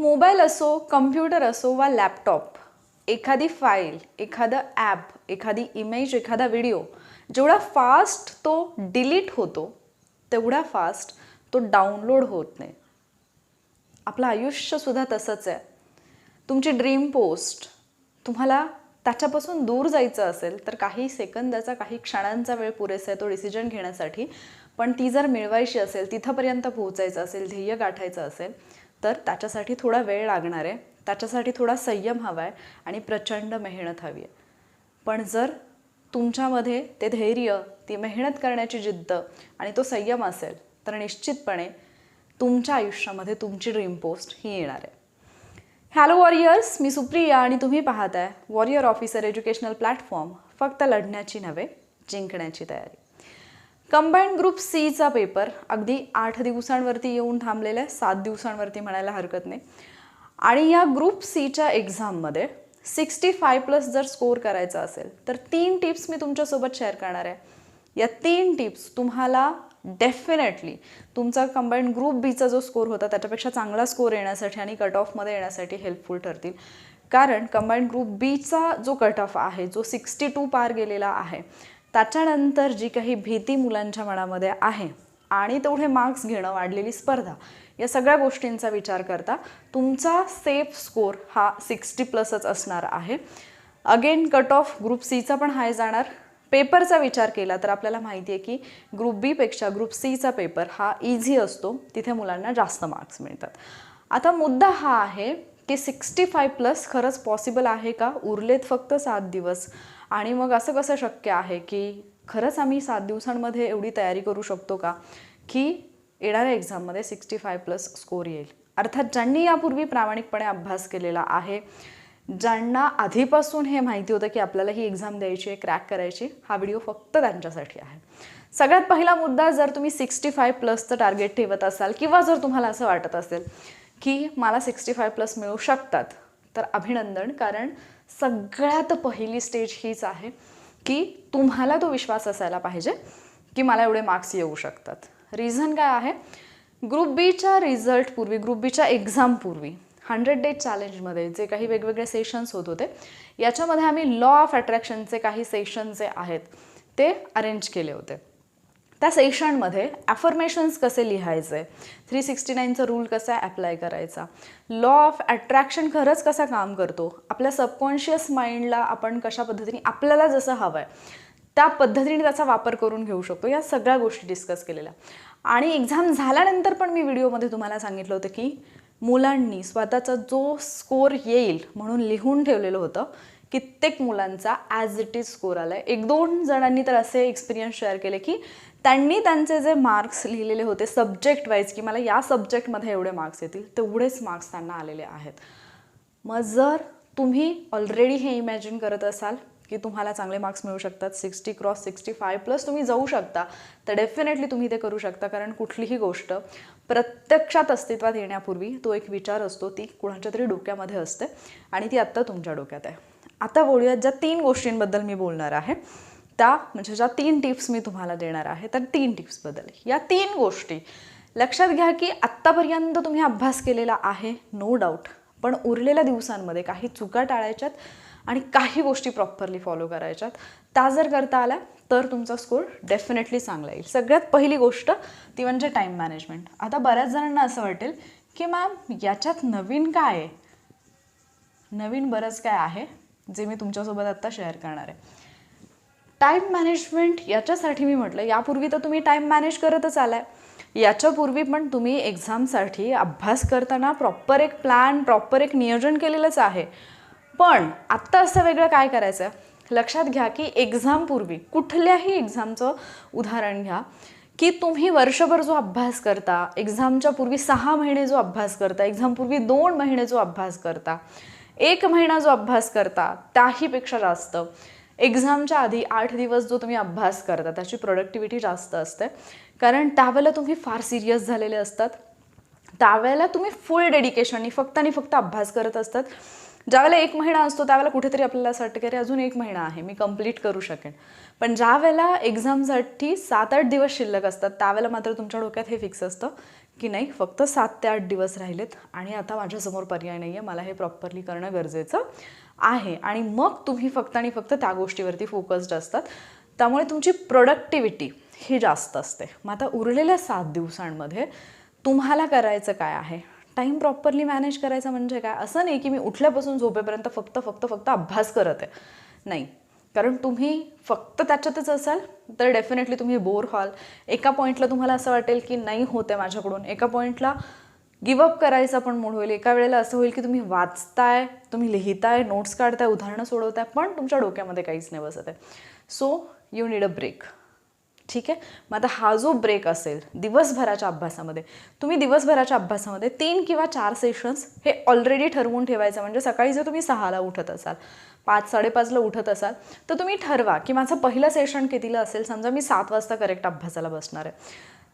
Mobile असो computer असो वा लॅपटॉप एखादी फाईल एखादं ॲप एखादी इमेज एखादा व्हिडिओ जेवढा फास्ट तो डिलीट होतो तेवढा फास्ट तो डाउनलोड होत नाही. आपलं आयुष्यसुद्धा तसंच आहे. तुमची ड्रीम पोस्ट तुम्हाला त्याच्यापासून दूर जायचं असेल तर काही सेकंदाचा काही क्षणांचा वेळ पुरेसा आहे तो डिसिजन घेण्यासाठी. पण ती जर मिळवायची असेल तिथंपर्यंत पोहोचायचं असेल ध्येय गाठायचं असेल तर त्याच्यासाठी थोडा वेळ लागणार आहे. त्याच्यासाठी थोडा संयम हवा आहे आणि प्रचंड मेहनत हवी आहे. पण जर तुमच्यामध्ये ते धैर्य ती मेहनत करण्याची जिद्द आणि तो संयम असेल तर निश्चितपणे तुमच्या आयुष्यामध्ये तुमची ड्रीम पोस्ट ही येणार आहे. हॅलो वॉरियर्स मी सुप्रिया आणि तुम्ही पाहताय वॉरियर ऑफिसर एज्युकेशनल प्लॅटफॉर्म फक्त लढण्याची नव्हे जिंकण्याची तयारी. कंबाईंड ग्रुप सीचा पेपर अगदी आठ दिवसांवरती येऊन थांबलेला आहे. सात दिवसांवरती म्हणायला हरकत नाही. आणि या ग्रुप सीच्या एक्झाममध्ये सिक्स्टी फाय प्लस जर स्कोअर करायचा असेल तर तीन टिप्स मी तुमच्यासोबत शेअर करणार आहे. या तीन टिप्स तुम्हाला डेफिनेटली तुमचा कंबाईंड ग्रुप बीचा जो स्कोअर होता त्याच्यापेक्षा चांगला स्कोर येण्यासाठी आणि कट ऑफमध्ये येण्यासाठी हेल्पफुल ठरतील. कारण कंबाईंड ग्रुप बीचा जो कट ऑफ आहे जो सिक्स्टी टू पार गेलेला आहे त्याच्यानंतर जी काही भीती मुलांच्या मनामध्ये आहे आणि तेवढे मार्क्स घेणं वाढलेली स्पर्धा या सगळ्या गोष्टींचा विचार करता तुमचा सेफ स्कोर हा सिक्स्टी प्लसच असणार आहे. अगेन कट ऑफ ग्रुप सीचा पण हाय जाणार. पेपरचा विचार केला तर आपल्याला माहिती आहे की ग्रुप बीपेक्षा ग्रुप सीचा पेपर हा इझी असतो. तिथे मुलांना जास्त मार्क्स मिळतात. आता मुद्दा हा आहे की सिक्स्टी फाय प्लस खरंच पॉसिबल आहे का? उरलेत फक्त सात दिवस. आणि मग असं कसं शक्य आहे की खरंच आम्ही सात दिवसांमध्ये एवढी तयारी करू शकतो का? की येणाऱ्या एक्झाममध्ये सिक्स्टी फाय प्लस स्कोअर येईल. अर्थात ज्यांनी यापूर्वी प्रामाणिकपणे अभ्यास केलेला आहे ज्यांना आधीपासून हे माहिती होतं की आपल्याला ही एक्झाम द्यायची आहे क्रॅक करायची हा व्हिडिओ फक्त त्यांच्यासाठी आहे. सगळ्यात पहिला मुद्दा जर तुम्ही सिक्स्टी फाय प्लसचं टार्गेट ठेवत असाल किंवा जर तुम्हाला असं वाटत असेल की मला सिक्स्टी फाय प्लस मिळू शकतात तर अभिनंदन. कारण सगळ्यात पहिली स्टेज हीच आहे की तुम्हाला तो विश्वास असायला पाहिजे की मला एवढे मार्क्स येऊ शकतात. रिझन काय आहे? ग्रुप बीच्या रिझल्टपूर्वी ग्रुप बीच्या एक्झामपूर्वी हंड्रेड डेज चॅलेंजमध्ये जे काही वेगवेगळे सेशन्स होत होते याच्यामध्ये आम्ही लॉ ऑफ अट्रॅक्शनचे काही सेशन जे आहेत ते अरेंज केले होते. त्या सेशनमध्ये ॲफर्मेशन्स कसे लिहायचे? थ्री सिक्स्टी नाईनचा रूल कसा ॲप्लाय करायचा? लॉ ऑफ अट्रॅक्शन खरंच कसा काम करतो? आपल्या सबकॉन्शियस माइंडला आपण कशा पद्धतीने आपल्याला जसं हवं आहे त्या पद्धतीने त्याचा वापर करून घेऊ शकतो. या सगळ्या गोष्टी डिस्कस केलेल्या. आणि एक्झाम झाल्यानंतर पण मी व्हिडिओमध्ये तुम्हाला सांगितलं होतं की मुलांनी स्वतःचा जो स्कोअर येईल म्हणून लिहून ठेवलेलं होतं कित्येक मुलांचा ॲज इट इज स्कोअर आला आहे एक दोन जणांनी तर असे एक्सपिरियन्स शेअर केले की त्यांनी त्यांचे जे मार्क्स लिहिलेले होते सब्जेक्ट वाईज की मला या सब्जेक्टमध्ये एवढे मार्क्स येतील तेवढेच मार्क्स त्यांना आलेले आहेत. मग जर तुम्ही ऑलरेडी हे इमॅजिन करत असाल की तुम्हाला चांगले मार्क्स मिळू शकतात sixty cross sixty five plus तुम्ही जाऊ शकता तर डेफिनेटली तुम्ही ते करू शकता कारण कुठलीही गोष्ट प्रत्यक्षात अस्तित्वात येण्यापूर्वी तो एक विचार असतो ती कुणाच्या तरी डोक्यामध्ये असते आणि ती आत्ता तुमच्या डोक्यात आहे. आता बोलूयात ज्या तीन गोष्टींबद्दल मी बोलणार आहे. त्या म्हणजे ज्या तीन टिप्स मी तुम्हाला देणार आहे तर तीन टिप्सबद्दल या तीन गोष्टी. लक्षात घ्या की आत्तापर्यंत तुम्ही अभ्यास केलेला आहे नो डाऊट पण उरलेल्या दिवसांमध्ये काही चुका टाळायच्यात आणि काही गोष्टी प्रॉपरली फॉलो करायच्यात. त्या जर करता आल्या तर तुमचा स्कोर डेफिनेटली चांगला येईल. सगळ्यात पहिली गोष्ट ती म्हणजे टाईम मॅनेजमेंट आता बऱ्याच जणांना असं वाटेल की मॅम याच्यात नवीन काय आहे? नवीन बरंच काय आहे जे मी तुमच्यासोबत आत्ता शेअर करणार आहे. टाईम मॅनेजमेंट याच्यासाठी मी म्हटलं यापूर्वी तर तुम्ही टाईम मॅनेज करतच आलाय. याच्यापूर्वी पण तुम्ही एक्झामसाठी अभ्यास करताना प्रॉपर एक प्लॅन प्रॉपर एक नियोजन केलेलंच आहे. पण आत्ता असं वेगळं काय करायचं? लक्षात घ्या की एक्झामपूर्वी कुठल्याही एक्झामचं उदाहरण घ्या की तुम्ही वर्षभर जो अभ्यास करता एक्झामच्या पूर्वी सहा महिने जो अभ्यास करता एक्झामपूर्वी दोन महिने जो अभ्यास करता एक महिना जो अभ्यास करता त्याहीपेक्षा जास्त. एक्झामच्या आधी आठ दिवस जो तुम्ही अभ्यास करता त्याची प्रोडक्टिव्हिटी जास्त असते. कारण त्यावेळेला तुम्ही फार सिरियस झालेले असतात. त्यावेळेला तुम्ही फुल डेडिकेशननी फक्त आणि फक्त अभ्यास करत असतात. ज्यावेळेला एक महिना असतो त्यावेळेला कुठेतरी आपल्याला असं वाटतं की अरे अजून एक महिना आहे मी कंप्लीट करू शकेन. पण ज्या वेळेला एक्झामसाठी सात आठ दिवस शिल्लक असतात त्यावेळेला मात्र तुमच्या डोक्यात हे फिक्स असतं की नाही फक्त सात ते आठ दिवस राहिलेत आणि आता माझ्यासमोर पर्याय नाही आहे मला हे प्रॉपरली करणं गरजेचं. आहे. आणि मग तुम्ही फक्त आणि फक्त त्या गोष्टीवरती फोकस्ड असतात. त्यामुळे तुमची प्रोडक्टिव्हिटी ही जास्त असते. मग आता उरलेल्या सात दिवसांमध्ये तुम्हाला करायचं काय आहे? टाईम प्रॉपरली मॅनेज करायचा म्हणजे काय? असं नाही की मी उठल्यापासून झोपेपर्यंत फक्त फक्त फक्त अभ्यास करत आहे. नाही. कारण तुम्ही फक्त त्याच्यातच असाल तर डेफिनेटली तुम्ही बोर व्हाल. एका पॉईंटला तुम्हाला असं वाटेल की नाही होते माझ्याकडून. एका पॉईंटला गिवअप करायचा पण मूड होईल. एका वेळेला असं होईल की तुम्ही वाचताय तुम्ही लिहिताय नोट्स काढताय उदाहरणं सोडवताय पण तुमच्या डोक्यामध्ये काहीच नाही बसत आहे. So you need a break ठीक आहे? मग आता हा जो ब्रेक असेल दिवसभराच्या अभ्यासामध्ये तुम्ही दिवसभराच्या अभ्यासामध्ये तीन किंवा चार सेशन्स हे ऑलरेडी ठरवून ठेवायचं. म्हणजे सकाळी जर तुम्ही सहाला उठत असाल पाच साडेपाचला उठत असाल तर तुम्ही ठरवा की माझं पहिलं सेशन कितीला असेल? समजा मी सात वाजता करेक्ट अभ्यासाला बसणार आहे.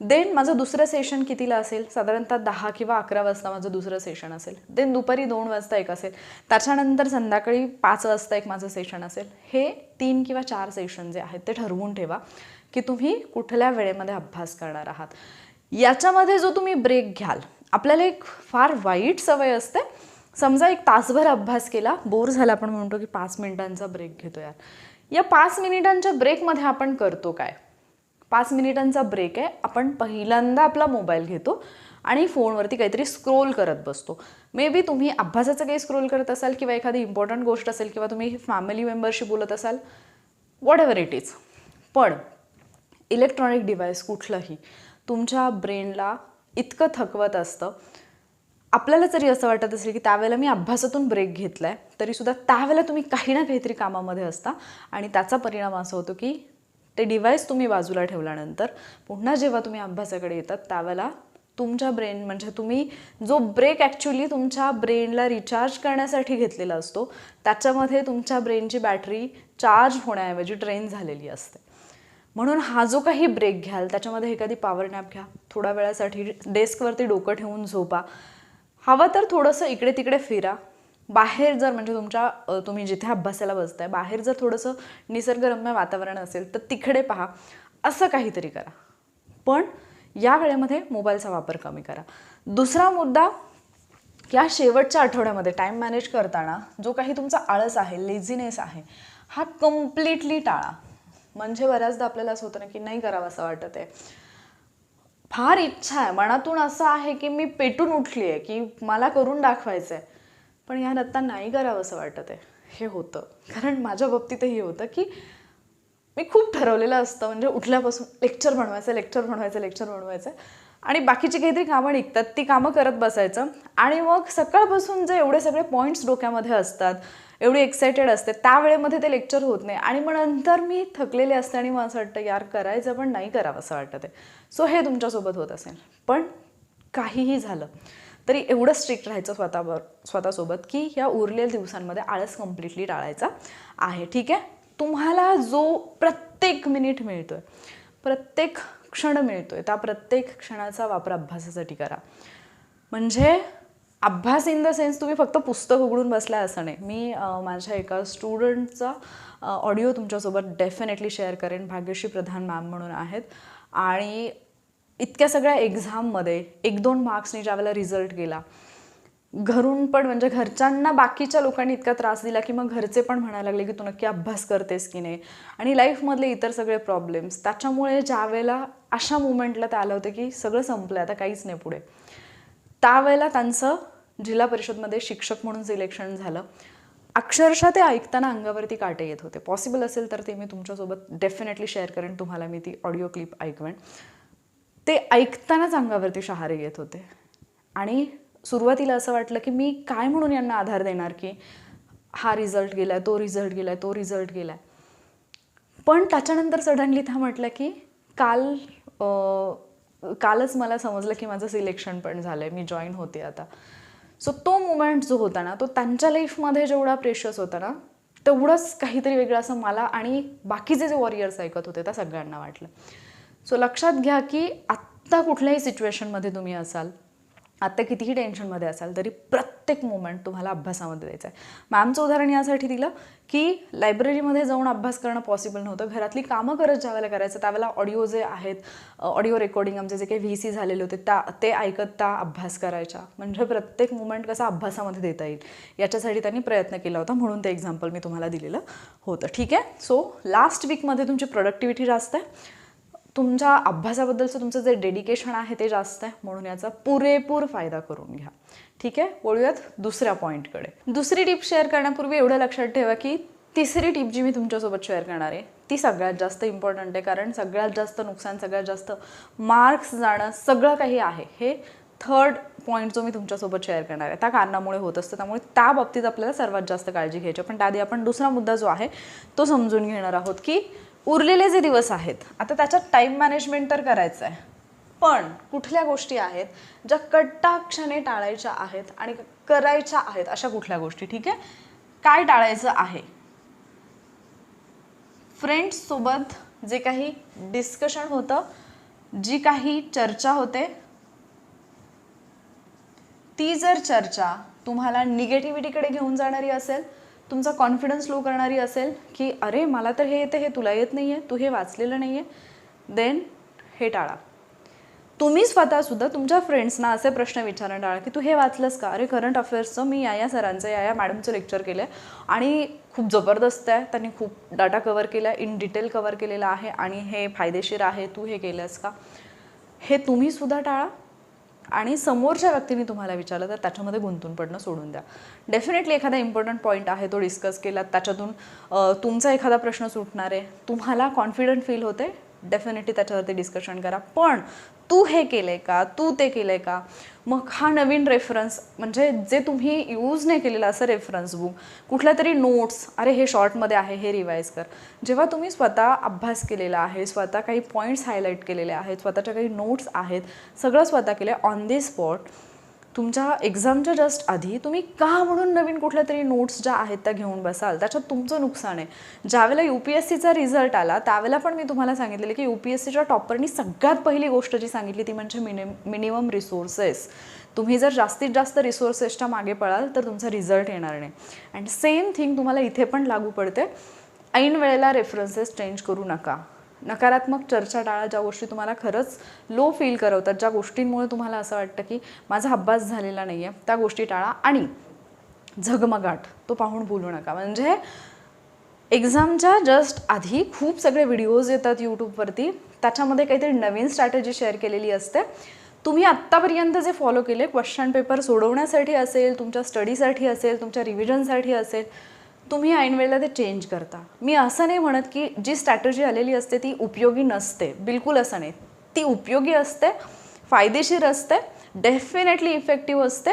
देन माझं दुसरं सेशन कितीला असेल? साधारणतः दहा किंवा अकरा वाजता माझं दुसरं सेशन असेल. देन दुपारी दोन वाजता एक असेल. त्याच्यानंतर संध्याकाळी पाच वाजता एक माझं सेशन असेल. हे तीन किंवा चार सेशन जे आहेत ते ठरवून ठेवा की तुम्ही कुठल्या वेळेमध्ये अभ्यास करणार आहात. याच्यामध्ये जो तुम्ही ब्रेक घ्याल आपल्याला एक फार वाईट सवय असते. समजा एक तासभर अभ्यास केला बोर झाला आपण म्हणतो की पाच मिनिटांचा ब्रेक घेतो यार. या पाच मिनिटांच्या ब्रेकमध्ये आपण करतो काय? पाच मिनिटांचा ब्रेक आहे. आपण पहिल्यांदा आपला मोबाईल घेतो आणि फोनवरती काहीतरी स्क्रोल करत बसतो. मे बी तुम्ही अभ्यासाचं काही स्क्रोल करत असाल किंवा एखादी इम्पॉर्टंट गोष्ट असेल किंवा तुम्ही फॅमिली मेंबरशी बोलत असाल वॉट एव्हर इट इज पण इलेक्ट्रॉनिक डिव्हाइस कुठलंही तुमच्या ब्रेनला इतकं थकवत असतं. आपल्याला जरी असं वाटत असेल की त्यावेळेला मी अभ्यासातून ब्रेक घेतला आहे तरीसुद्धा त्यावेळेला तुम्ही काही ना काहीतरी कामामध्ये असता आणि त्याचा परिणाम असा होतो की ते डिव्हाइस तुम्ही बाजूला ठेवल्यानंतर पुन्हा जेव्हा तुम्ही अभ्यासाकडे येतात त्यावेळेला तुमच्या ब्रेन म्हणजे तुम्ही जो ब्रेक ॲक्च्युली तुमच्या ब्रेनला रिचार्ज करण्यासाठी घेतलेला असतो त्याच्यामध्ये तुमच्या ब्रेनची बॅटरी चार्ज होण्याऐवजी ड्रेन झालेली असते. म्हणून हा जो काही ब्रेक घ्याल त्याच्यामध्ये एखादी पॉवर नॅप घ्या. थोड्या वेळासाठी डेस्कवरती डोकं ठेवून झोपा. हवं तर थोडंसं इकडे तिकडे फिरा. बाहेर जर म्हणजे तुमच्या तुम्ही जिथे अभ्यासाला बसताय बाहेर जर थोडंसं निसर्गरम्य वातावरण असेल तर तिकडे पहा. असं काहीतरी करा. पण या वेळेमध्ये मोबाईलचा वापर कमी करा. दुसरा मुद्दा या शेवटच्या आठवड्यामध्ये टाईम मॅनेज करताना जो काही तुमचा आळस आहे लेझिनेस आहे हा कम्प्लिटली टाळा. म्हणजे बऱ्याचदा आपल्याला असं होतं ना की नाही करावं असं वाटत आहे. फार इच्छा आहे. मनातून असं आहे की मी पेटून उठली आहे की मला करून दाखवायचं आहे पण या आत्ता नाही करावं असं वाटत आहे. हे होतं. कारण माझ्या बाबतीतही होतं की मी खूप ठरवलेलं असतं. म्हणजे उठल्यापासून लेक्चर बनवायचं लेक्चर बनवायचं लेक्चर बनवायचं. आणि बाकीची काहीतरी कामं निघतात. ती कामं करत बसायचं. आणि मग सकाळपासून जे एवढे सगळे पॉईंट्स डोक्यामध्ये असतात एवढी एक्सायटेड असते त्या वेळेमध्ये ते लेक्चर होत नाही. आणि मग नंतर मी थकलेले असते आणि मला असं वाटतं यार करायचं पण नाही करावं असं वाटतं ते सो हे तुमच्यासोबत होत असेल. पण काहीही झालं. तरी एवढं स्ट्रिक्ट राहायचं स्वतःवर स्वतःसोबत की या उरलेल्या दिवसांमध्ये आळस कम्प्लिटली टाळायचा आहे. ठीक आहे? तुम्हाला जो प्रत्येक मिनिट मिळतो आहे प्रत्येक क्षण मिळतो आहे त्या प्रत्येक क्षणाचा वापर अभ्यासासाठी करा. म्हणजे अभ्यास इन द सेन्स तुम्ही फक्त पुस्तक उघडून बसला असं नाही. मी माझ्या एका स्टुडंटचा ऑडिओ तुमच्यासोबत डेफिनेटली शेअर करेन. भाग्यश्री प्रधान मॅम म्हणून आहेत. आणि इतक्या सगळ्या एक्झाममध्ये एक दोन मार्क्सनी ज्यावेळेला रिझल्ट गेला घरून पण म्हणजे घरच्यांना बाकीच्या लोकांनी इतका त्रास दिला की मग घरचे पण म्हणायला लागले की तू नक्की अभ्यास करतेस की नाही? आणि लाईफमधले इतर सगळे प्रॉब्लेम्स त्याच्यामुळे ज्या वेळेला अशा मुवमेंटला ते आलं होतं की सगळं संपलं आता काहीच नाही पुढे. त्यावेळेला त्यांचं जिल्हा परिषदमध्ये शिक्षक म्हणून सिलेक्शन झालं. अक्षरशः ते ऐकताना अंगावरती काटे येत होते. पॉसिबल असेल तर ते मी तुमच्यासोबत डेफिनेटली शेअर करेन. तुम्हाला मी ती ऑडिओ क्लिप ऐकवेन. ते ऐकतानाच अंगावरती शहारे येत होते. आणि सुरुवातीला असं वाटलं की मी काय म्हणून यांना आधार देणार की हा रिझल्ट गेलाय तो रिझल्ट गेलाय तो रिझल्ट गेलाय. पण त्याच्यानंतर सडनली त्या म्हटलं की काल कालच मला समजलं की माझं सिलेक्शन पण झालं आहे मी जॉईन होते आता. सो तो मुमेंट जो होता ना तो त्यांच्या लाईफमध्ये जेवढा प्रेशस होता ना तेवढंच काहीतरी वेगळं असं मला आणि बाकीचे जे वॉरियर्स ऐकत होते त्या सगळ्यांना वाटलं. सो लक्षात घ्या की आत्ता कुठल्याही सिच्युएशनमध्ये तुम्ही असाल आत्ता कितीही टेन्शनमध्ये असाल तरी प्रत्येक मोमेंट तुम्हाला अभ्यासामध्ये द्यायचा आहे. मॅमचं उदाहरण यासाठी दिलं की लायब्ररीमध्ये जाऊन अभ्यास करणं पॉसिबल नव्हतं. घरातली कामं करत ज्यावेळेला करायचं त्यावेळेला ऑडिओ जे आहेत ऑडिओ रेकॉर्डिंग आमचे जे काही व्ही सी झालेले होते त्या ते ऐकत त्या अभ्यास करायच्या. म्हणजे प्रत्येक मुमेंट कसा अभ्यासामध्ये देता येईल याच्यासाठी त्यांनी प्रयत्न केला होता. म्हणून ते एक्झाम्पल मी तुम्हाला दिलेलं होतं. ठीक आहे? सो लास्ट वीकमध्ये तुमची प्रोडक्टिव्हिटी जास्त आहे. तुमच्या अभ्यासाबद्दलचं तुमचं जे डेडिकेशन आहे ते जास्त आहे म्हणून याचा पुरेपूर फायदा करून घ्या. ठीक आहे? बोलूयात दुसऱ्या पॉईंटकडे दुसरी टीप शेअर करण्यापूर्वी एवढं लक्षात ठेवा की तिसरी टीप जी मी तुमच्यासोबत शेअर करणार आहे ती सगळ्यात जास्त इम्पॉर्टंट आहे कारण सगळ्यात जास्त नुकसान सगळ्यात जास्त मार्क्स जाणं सगळं काही आहे. हे थर्ड पॉईंट जो मी तुमच्यासोबत शेअर करणार आहे त्या कारणामुळे होत असतं. त्यामुळे त्या बाबतीत आपल्याला सर्वात जास्त काळजी घ्यायची पण त्याआधी आपण दुसरा मुद्दा जो आहे तो समजून घेणार आहोत की उरलेले जे दिवस आहेत आता त्याच्यात टाईम मॅनेजमेंट तर करायचं आहे पण कुठल्या गोष्टी आहेत ज्या कट्टाक्षणे टाळायच्या आहेत आणि करायच्या आहेत अशा कुठल्या गोष्टी ठीक आहे? काय टाळायचं आहे? फ्रेंड्ससोबत जे काही डिस्कशन होतं जी काही चर्चा होते ती जर चर्चा तुम्हाला निगेटिव्हिटीकडे घेऊन जाणारी असेल तुमचा कॉन्फिडन्स लो करणारी असेल की अरे मला तर हे येतं हे तुला येत नाही आहे तू हे वाचलेलं नाही आहे देन हे टाळा. तुम्ही स्वतःसुद्धा तुमच्या फ्रेंड्सना असे प्रश्न विचारणं टाळा की तू हे वाचलंस का? अरे करंट अफेअर्सचं मी या या सरांचं या या मॅडमचं लेक्चर केलं आहे आणि खूप जबरदस्त आहे. त्यांनी खूप डाटा कवर केला आहे इन डिटेल कवर केलेला आहे आणि हे फायदेशीर आहे. तू हे केलंस का? हे तुम्हीसुद्धा टाळा. आणि समोरच्या व्यक्तीने तुम्हाला विचारलं तर त्याच्यामध्ये गुंतून पडणं सोडून द्या. डेफिनेटली एखादा इम्पॉर्टंट पॉईंट आहे तो डिस्कस केला त्याच्यातून तुमचा एखादा प्रश्न सुटणार आहे तुम्हाला कॉन्फिडंट फील होते डेफिनेटली त्याच्यावरती डिस्कशन करा. पण तू हे केलं आहे का? तू ते केलं आहे का? मग हा नवीन रेफरन्स म्हणजे जे तुम्ही यूज नाही केलेलं असं रेफरन्स बुक कुठल्या तरी नोट्स अरे हे शॉर्टमध्ये आहे हे रिवाईज कर. जेव्हा तुम्ही स्वतः अभ्यास केलेला आहे स्वतः काही पॉईंट्स हायलाईट केलेले आहेत स्वतःच्या काही नोट्स आहेत सगळं स्वतः केलं ऑन दी स्पॉट तुमच्या एक्झामच्या जस्ट आधी तुम्ही का म्हणून नवीन कुठल्या तरी नोट्स ज्या आहेत त्या घेऊन बसाल? त्याच्यात तुमचं नुकसान आहे. ज्यावेळेला यू पी एस सीचा रिझल्ट आला त्यावेळेला पण मी तुम्हाला सांगितलेलं की यू पी एस सीच्या टॉपरनी सगळ्यात पहिली गोष्ट जी सांगितली ती म्हणजे मिनिम मिनिमम रिसोर्सेस तुम्ही जर जास्तीत जास्त रिसोर्सेसच्या मागे पळाल तर तुमचा रिझल्ट येणार नाही. अँड सेम थिंग तुम्हाला इथे पण लागू पडते. ऐन वेळेला रेफरन्सेस चेंज करू नका. नकारात्मक चर्चा टाळा ज्या गोष्टी तुम्हाला खरंच लो फील करवतात ज्या गोष्टींमुळे तुम्हाला असं वाटतं की माझा अभ्यास झालेला नाही आहे त्या गोष्टी टाळा. आणि झगमगाट तो पाहून बोलू नका. म्हणजे एक्झामच्या जस्ट आधी खूप सगळे व्हिडिओज येतात यूट्यूबवरती त्याच्यामध्ये काहीतरी नवीन स्ट्रॅटेजी शेअर केलेली असते. तुम्ही आत्तापर्यंत जे फॉलो केले क्वेश्चन पेपर सोडवण्यासाठी असेल तुमच्या स्टडीसाठी असेल तुमच्या रिव्हिजनसाठी असेल तुम्ही ऐनवेळेला ते चेंज करता. मी असं नाही म्हणत की जी स्ट्रॅटेजी आलेली असते ती उपयोगी नसते. बिलकुल असं नाही. ती उपयोगी असते फायदेशीर असते डेफिनेटली इफेक्टिव्ह असते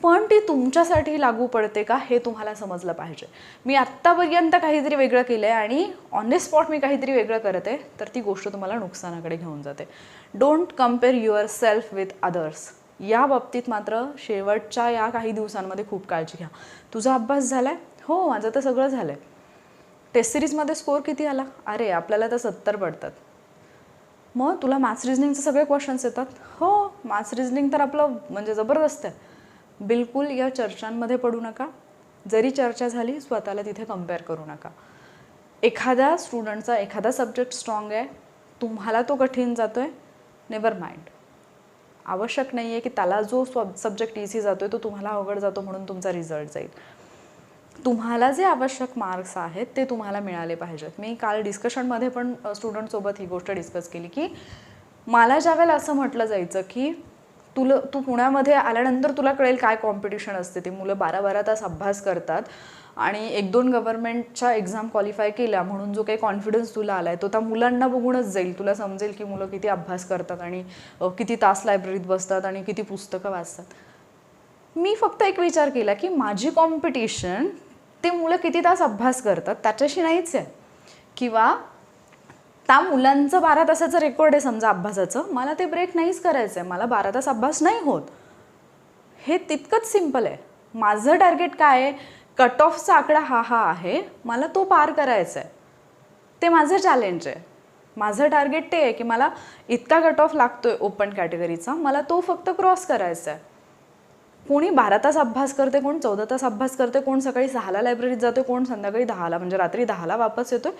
पण ती तुमच्यासाठी लागू पडते का हे तुम्हाला समजलं पाहिजे. मी आत्तापर्यंत काहीतरी वेगळं केलं आहे आणि ऑन द स्पॉट मी काहीतरी वेगळं करत आहे तर ती गोष्ट तुम्हाला नुकसानाकडे घेऊन जाते. Don't compare yourself with others या बाबतीत मात्र शेवटच्या या काही दिवसांमध्ये खूप काळजी घ्या. तुझा अभ्यास झाला आहे हो माझं तर सगळं झालं आहे टेस्ट सिरीजमध्ये स्कोअर किती आला? अरे आपल्याला तर सत्तर पडतात. मग तुला मॅथ्स रिझनिंगचे सगळे क्वेश्चन्स येतात? हो मॅथ्स रिझनिंग तर आपलं म्हणजे जबरदस्त आहे. बिलकुल या चर्चांमध्ये पडू नका. जरी चर्चा झाली स्वतःला तिथे कंपेअर करू नका. एखाद्या स्टुडंटचा एखादा सब्जेक्ट स्ट्रॉंग आहे तुम्हाला तो कठीण जातो आहे नेवर माइंड आवश्यक नाही आहे की त्याला जो स्व सब्जेक्ट इझी जातो आहे तो तुम्हाला अवघड जातो म्हणून तुमचा रिझल्ट जाईल. तुम्हाला जे आवश्यक मार्क्स आहेत ते तुम्हाला मिळाले पाहिजेत. मी काल डिस्कशनमध्ये पण स्टुडंटसोबत ही गोष्ट डिस्कस केली की मला ज्यावेळेला असं म्हटलं जायचं की तुला तू पुण्यामध्ये आल्यानंतर तुला कळेल काय कॉम्पिटिशन असते ते. मुलं बारा बारा तास अभ्यास करतात आणि एक दोन गव्हर्नमेंटच्या एक्झाम क्वालिफाय केल्या म्हणून जो काही कॉन्फिडन्स तुला आला आहे तो त्या मुलांना बघूनच जाईल. तुला समजेल की मुलं किती अभ्यास करतात आणि किती तास लायब्ररीत बसतात आणि किती पुस्तकं वाचतात. मी फक्त एक विचार केला की माझी कॉम्पिटिशन ते मुलं किती तास अभ्यास करतात त्याच्याशी नाहीच आहे. किंवा त्या मुलांचं बारा तासाचं रेकॉर्ड आहे समजा अभ्यासाचं. मला ते ब्रेक नाहीच करायचं आहे मला बारा तास अभ्यास नाही होत. हे तितकंच सिंपल आहे. माझं टार्गेट काय आहे? कट ऑफचा आकडा हा हा आहे. मला तो पार करायचा आहे ते माझं चॅलेंज आहे. माझं टार्गेट ते आहे की मला इतका कट ऑफ आहे ओपन कॅटेगरीचा मला तो फक्त क्रॉस करायचा आहे कोणी बारा तास अभ्यास करते कोण चौदा तास अभ्यास करते कोण सकाळी सहाला लायब्ररीत जाते कोण संध्याकाळी दहाला म्हणजे रात्री दहाला वापस येतो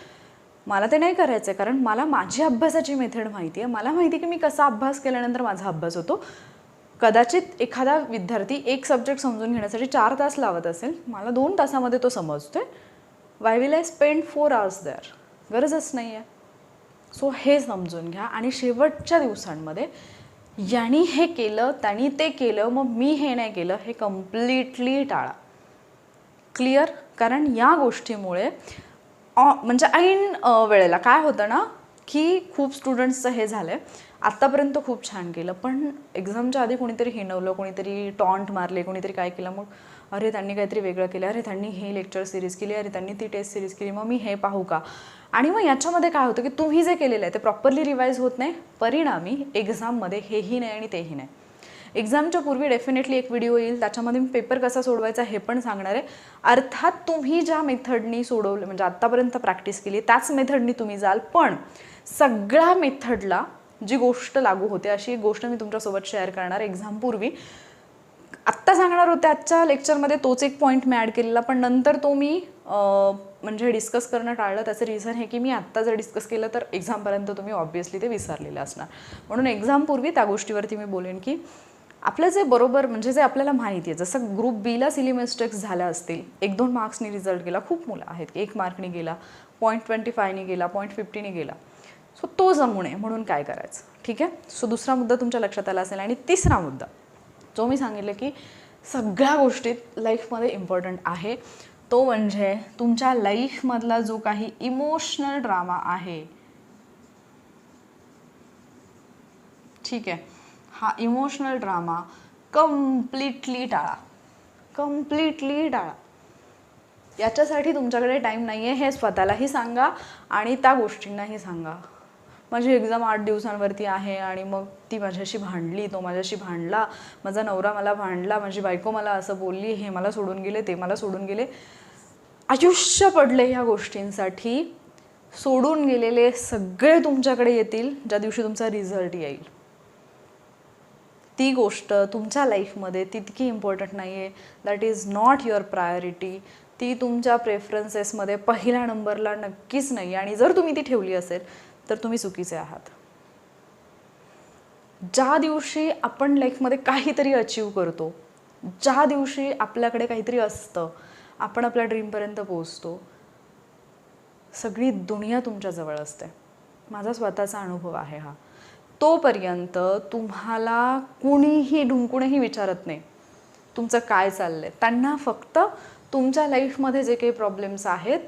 मला ते नाही करायचं आहे कारण मला माझी अभ्यासाची मेथड माहिती आहे. मला माहिती आहे की मी कसा अभ्यास केल्यानंतर माझा अभ्यास होतो. कदाचित एखादा विद्यार्थी एक सब्जेक्ट समजून घेण्यासाठी चार तास लावत असेल मला दोन तासामध्ये तो समजतोय. Why will I spend four hours there गरजच नाही आहे सो हे समजून घ्या. आणि शेवटच्या दिवसांमध्ये यांनी हे केलं त्यांनी ते केलं मग मी हे नाही केलं हे कम्प्लिटली टाळा. क्लिअर कारण या गोष्टीमुळे म्हणजे ऐन वेळेला काय होतं ना की खूप स्टुडंट्सचं हे झालं आहे आत्तापर्यंत खूप छान केलं. पण एक्झामच्या आधी कोणीतरी हिणवलं कोणीतरी टॉन्ट मारले कोणीतरी काय केलं मग अरे त्यांनी काहीतरी वेगळं केलं अरे त्यांनी हे लेक्चर सिरीज केली अरे त्यांनी ती टेस्ट सिरीज केली मग मी हे पाहू का? आणि मग याच्यामध्ये काय होतं की तुम्ही जे केलेलं आहे ते प्रॉपरली रिवाईज होत नाही. परिणामी एक्झाममध्ये हेही नाही आणि तेही नाही. एक्झामच्या पूर्वी डेफिनेटली एक व्हिडिओ येईल त्याच्यामध्ये मी पेपर कसा सोडवायचा हे पण सांगणार आहे. अर्थात तुम्ही ज्या मेथडनी सोडवलं म्हणजे आत्तापर्यंत प्रॅक्टिस केली त्याच मेथडनी तुम्ही जाल पण सगळ्या मेथडला जी गोष्ट लागू होते अशी एक गोष्ट मी तुमच्यासोबत शेअर करणार. एक्झामपूर्वी आत्ता सांगणार होते आजच्या लेक्चरमध्ये तोच एक पॉईंट मी ॲड केलेला पण नंतर तो मी म्हणजे डिस्कस करणं टाळलं. त्याचं रिझन हे की मी आत्ता जर डिस्कस केलं तर एक्झामपर्यंत तुम्ही ऑब्व्हियसली ते विसरलेले असणार. म्हणून एक्झामपूर्वी त्या गोष्टीवरती मी बोलेन की आपलं जे बरोबर म्हणजे जे आपल्याला माहिती आहे जसं ग्रुप बीला सिली मिस्टेक्स झाल्या असतील एक दोन मार्क्सनी रिझल्ट गेला खूप मुलं आहेत. की एक मार्कनी गेला पॉईंट ट्वेंटी फायनी गेला पॉईंट फिफ्टीनी गेला. सो तो जमू नये म्हणून काय करायचं? ठीक आहे? सो दुसरा मुद्दा तुमच्या लक्षात आला असेल आणि तिसरा मुद्दा जो मी सांगितलं की सगळ्या गोष्टीत लाईफमध्ये इम्पॉर्टंट आहे. तो म्हणजे तुमच्या लाईफमधला जो काही इमोशनल ड्रामा आहे ठीक आहे? हा इमोशनल ड्रामा कम्प्लिटली टाळा. कम्प्लिटली टाळा. याच्यासाठी तुमच्याकडे टाईम नाही आहे हे स्वतःलाही सांगा आणि त्या गोष्टींनाही सांगा. माझी एक्झाम आठ दिवसांवरती आहे आणि मग ती माझ्याशी भांडली तो माझ्याशी भांडला माझा नवरा मला भांडला माझी बायको मला असं बोलली हे मला सोडून गेले ते मला सोडून गेले. आयुष्य पडले ह्या गोष्टींसाठी. सोडून गेलेले सगळे तुमच्याकडे येतील ज्या दिवशी तुमचा रिझल्ट येईल. ती गोष्ट तुमच्या लाईफमध्ये तितकी इम्पॉर्टंट नाही आहे that is not your priority ती तुमच्या प्रेफरन्सेसमध्ये पहिल्या नंबरला नक्कीच नाही. आणि जर तुम्ही ती ठेवली असेल तर तुम्ही चुकीचे आहात. ज्या दिवशी आपण लाईफमध्ये काहीतरी अचीव करतो ज्या दिवशी आपल्याकडे काहीतरी असतं आपण आपल्या ड्रीमपर्यंत पोहोचतो सगळी दुनिया तुमच्याजवळ असते. माझा स्वतःचा अनुभव आहे हा. तोपर्यंत तुम्हाला कुणीही ढुंकूनही विचारत नाही तुमचं काय चाललंय. त्यांना फक्त तुमच्या लाईफमध्ये जे काही प्रॉब्लेम्स आहेत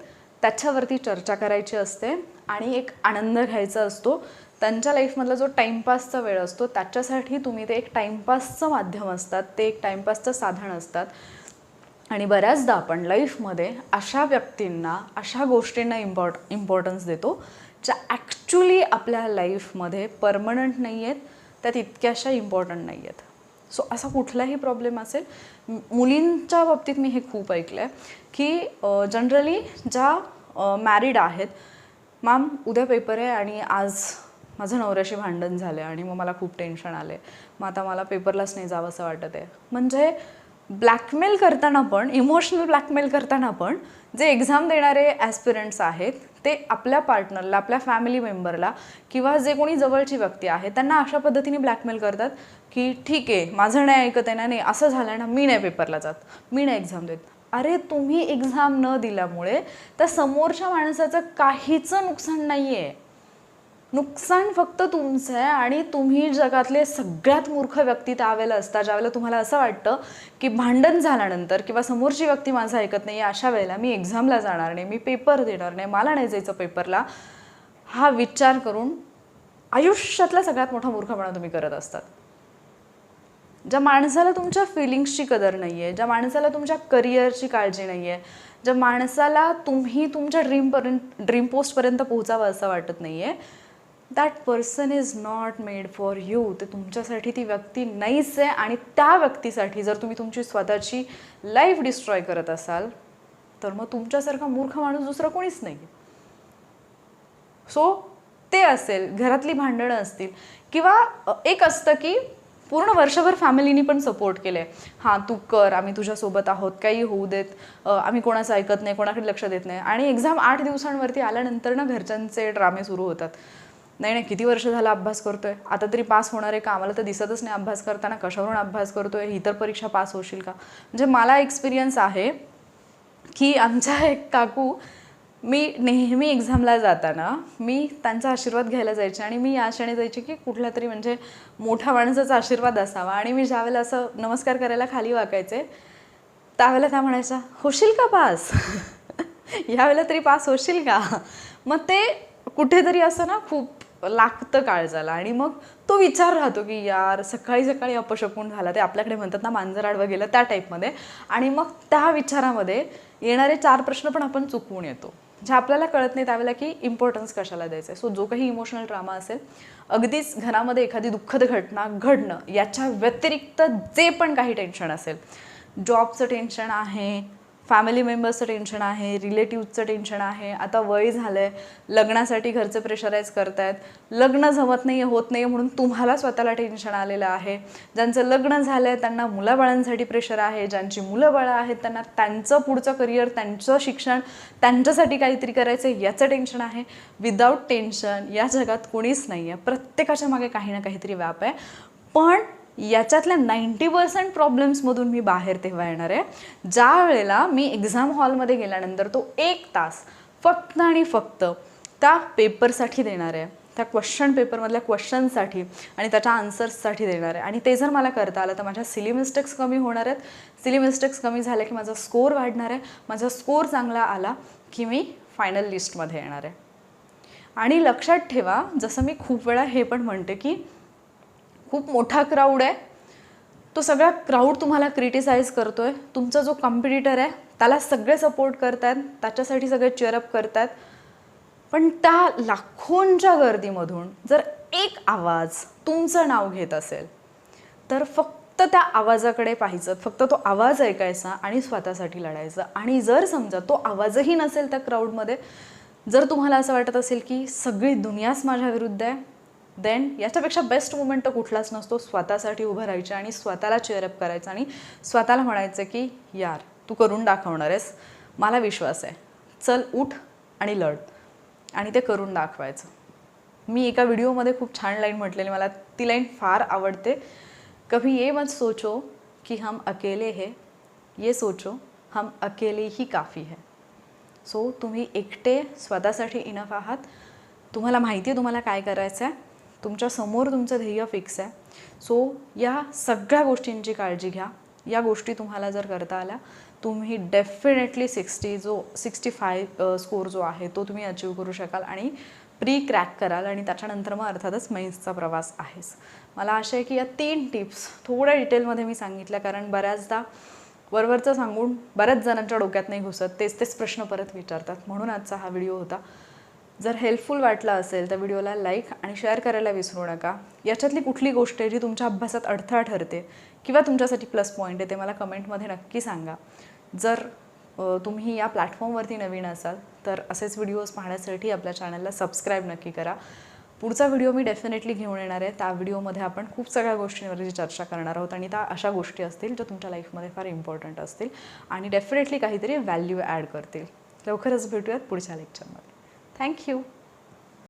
त्याच्यावरती चर्चा करायची असते आणि एक आनंद घ्यायचा असतो. त्यांच्या लाईफमधला जो टाईमपासचा वेळ असतो त्याच्यासाठी तुम्ही ते एक टाईमपासचं माध्यम असतात. ते एक टाईमपासचं साधन असतात. आणि बऱ्याचदा आपण लाईफमध्ये अशा व्यक्तींना अशा गोष्टींना इम्पॉर्ट इम्पॉर्टन्स देतो ज्या ॲक्च्युली आपल्या लाईफमध्ये परमनंट नाही आहेत त्या तितक्याशा इम्पॉर्टंट नाही आहेत सो असा कुठलाही प्रॉब्लेम असेल मुलींच्या बाबतीत मी हे खूप ऐकलं आहे की जनरली ज्या मॅरिड आहेत मॅम उद्या पेपर आहे आणि आज माझं नवऱ्याशी भांडण झालं आणि मग मला खूप टेन्शन आलं आहे मग आता मला पेपरलाच नाही जावं असं वाटत आहे. म्हणजे ब्लॅकमेल करताना पण इमोशनल ब्लॅकमेल करताना पण जे एक्झाम देणारे ॲस्पिरंट्स आहेत ते आपल्या पार्टनरला आपल्या फॅमिली मेंबरला किंवा जे कोणी जवळची व्यक्ती आहे त्यांना अशा पद्धतीने ब्लॅकमेल करतात की ठीक आहे माझं नाही ऐकत आहे ना नाही असं झालं ना मी नाही पेपरला जात मी नाही एक्झाम देत. अरे तुम्ही एक्झाम न दिल्यामुळे त्या समोरच्या माणसाचं काहीचं नुकसान नाही आहे नुकसान फक्त तुमचं आहे आणि तुम्ही जगातले सगळ्यात मूर्ख व्यक्ती त्यावेळेला असता ज्यावेळेला तुम्हाला असं वाटतं की भांडण झाल्यानंतर किंवा समोरची व्यक्ती माझं ऐकत नाही अशा वेळेला मी एक्झामला जाणार नाही मी पेपर देणार नाही मला नाही जायचं पेपरला हा विचार करून आयुष्यातला सगळ्यात मोठा मूर्खपणा तुम्ही करत असतात. ज्या माणसाला तुमच्या फिलिंग्सची कदर नाही आहे ज्या माणसाला तुमच्या करिअरची काळजी नाही आहे ज्या माणसाला तुम्ही तुमच्या ड्रीमपर्यंत ड्रीम पोस्टपर्यंत पोहोचावं असं वाटत नाही आहे that person is not made for you ते तुमच्यासाठी ती व्यक्ती नाहीच आहे आणि त्या व्यक्तीसाठी जर तुम्ही तुमची स्वतःची लाईफ डिस्ट्रॉय करत असाल तर मग तुमच्यासारखा मूर्ख माणूस दुसरा कोणीच नाही सो ते असेल घरातली भांडणं असतील किंवा एक असतं की पूर्ण वर्षभर फॅमिलीनी पण सपोर्ट केले हां तू कर आम्ही तुझ्यासोबत आहोत काही होऊ देत आम्ही कोणाचं ऐकत नाही कोणाकडे लक्ष देत नाही. आणि एक्झाम आठ दिवसांवरती आल्यानंतर ना घरच्यांचे ड्रामे सुरू होतात. नाही नाही किती वर्ष झाला अभ्यास करतोय? आता तरी पास होणार आहे का? आम्हाला तर दिसतच नाही अभ्यास करताना कशावरून अभ्यास करतोय? ही तर परीक्षा पास होशील का? म्हणजे मला एक्सपिरियन्स आहे की आमच्या एक काकू मी नेहमी एक्झामला जाताना मी त्यांचा आशीर्वाद घ्यायला जायचे आणि मी या आशेने जायचे की कुठला तरी म्हणजे मोठा माणसाचा आशीर्वाद असावा. आणि मी ज्यावेळेला असं नमस्कार करायला खाली वाकायचे त्यावेळेला त्या म्हणायच्या होशील का पास? यावेळेला तरी पास होशील का? मग ते कुठेतरी असं ना खूप लागतं काळजाला आणि मग तो विचार राहतो की यार सकाळी सकाळी अपशकून झाला. ते आपल्याकडे म्हणतात ना मांजर आडवं गेलं त्या टाईपमध्ये. आणि मग त्या विचारामध्ये येणारे चार प्रश्न पण आपण चुकवून येतो. जे आपल्याला कळत नाही त्यावेळेला की इम्पॉर्टन्स कशाला द्यायचं आहे सो जो काही इमोशनल ड्रामा असेल अगदीच घरामध्ये एखादी दुःखद घटना घडणं याच्या व्यतिरिक्त जे पण काही टेन्शन असेल जॉबचं टेन्शन आहे फॅमिली मेंबर्सचं टेन्शन आहे रिलेटिव्हचं टेन्शन आहे. आता वय झालं आहे लग्नासाठी घरचे प्रेशराईज करतायत. लग्न जमत नाही आहे होत नाही आहे म्हणून तुम्हाला स्वतःला टेन्शन आलेलं आहे. ज्यांचं लग्न झालं आहे त्यांना मुलाबाळांसाठी प्रेशर आहे. ज्यांची मुलं बाळं आहेत त्यांना त्यांचं पुढचं करिअर त्यांचं शिक्षण त्यांच्यासाठी काहीतरी करायचं आहे याचं टेन्शन आहे. विदाऊट टेन्शन या जगात कोणीच नाही आहे प्रत्येकाच्या मागे काही ना काहीतरी व्याप आहे. पण याच्यातल्या नाईंटी पर्सेंट प्रॉब्लेम्समधून मी बाहेर तेव्हा येणार आहे. ज्या वेळेला मी एक्झाम हॉलमध्ये गेल्यानंतर तो एक तास फक्त आणि फक्त त्या पेपरसाठी देणार आहे. त्या क्वेश्चन पेपरमधल्या क्वेश्चनसाठी आणि त्याच्या आन्सर्ससाठी देणार आहे. आणि ते जर मला करता आलं तर माझ्या सिली मिस्टेक्स कमी होणार आहेत. सिली मिस्टेक्स कमी झाल्या की माझा स्कोर वाढणार आहे. माझा स्कोर चांगला आला की मी फायनल लिस्टमध्ये येणार आहे. आणि लक्षात ठेवा जसं मी खूप वेळा हे पण म्हणते की खूप मोठा क्राऊड आहे. तो सगळा क्राऊड तुम्हाला क्रिटिसाइज आहे तुमचा जो कॉम्पिटिटर आहे त्याला सगळे सपोर्ट करतात त्याच्यासाठी सगळे चेअरअप करतात पण त्या लाखोंच्या गर्दीमधून जर एक आवाज तुमचं नाव घेत असेल तर फक्त त्या आवाजाकडे पाहायचं फक्त तो आवाज ऐकायचा आणि स्वतःसाठी लढायचं. आणि जर समजा तो आवाजही नसेल त्या क्राऊडमध्ये जर तुम्हाला असं वाटत असेल की सगळी दुनियाच माझ्या विरुद्ध आहे देन याच्यापेक्षा बेस्ट मुमेंट तर कुठलाच नसतो. स्वतःसाठी उभं राहायचं आणि स्वतःला चेअरअप करायचं आणि स्वतःला म्हणायचं की यार तू करून दाखवणार आहेस. मला विश्वास आहे. चल उठ आणि लढ. आणि ते करून दाखवायचं. मी एका व्हिडिओमध्ये खूप छान लाईन म्हटलेली मला ती लाईन फार आवडते. कभी ये मत सोचो की हम अकेले है. ये सोचो हम अकेले ही काफ़ी है. सो तुम्ही एकटे स्वतःसाठी इनफ आहात. तुम्हाला माहिती आहे तुम्हाला काय करायचं आहे तुमच्यासमोर तुमचं ध्येय फिक्स आहे. सो या सगळ्या गोष्टींची काळजी घ्या. या गोष्टी तुम्हाला जर करता आल्या तुम्ही डेफिनेटली सिक्स्टी जो सिक्स्टी फाय स्कोर जो आहे तो तुम्ही अचीव करू शकाल आणि प्री क्रॅक कराल आणि त्याच्यानंतर मग अर्थातच मेन्सचा प्रवास आहेच मला आशा आहे की या तीन टिप्स थोड्या डिटेलमध्ये मी सांगितल्या कारण बऱ्याचदा वरवरचं सांगून बऱ्याच जणांच्या डोक्यात नाही घुसत. तेच तेच प्रश्न परत विचारतात. म्हणून आजचा हा व्हिडिओ होता. जर हेल्पफुल वाटला असेल तर व्हिडिओला लाईक आणि शेअर करायला विसरू नका. याच्यातली कुठली गोष्ट आहे जी तुमच्या अभ्यासात अडथळा ठरते किंवा तुमच्यासाठी प्लस पॉईंट आहे ते मला कमेंटमध्ये नक्की सांगा. जर तुम्ही या प्लॅटफॉर्मवरती नवीन असाल तर असेच व्हिडिओज पाहण्यासाठी आपल्या चॅनलला सबस्क्राईब नक्की करा. पुढचा व्हिडिओ मी डेफिनेटली घेऊन येणार आहे. त्या व्हिडिओमध्ये आपण खूप सगळ्या गोष्टींवरची चर्चा करणार आहोत आणि त्या अशा गोष्टी असतील ज्या तुमच्या लाईफमध्ये फार इम्पॉर्टंट असतील आणि डेफिनेटली काहीतरी व्हॅल्यू ॲड करतील. लवकरच भेटूयात पुढच्या लेक्चरमध्ये Thank you.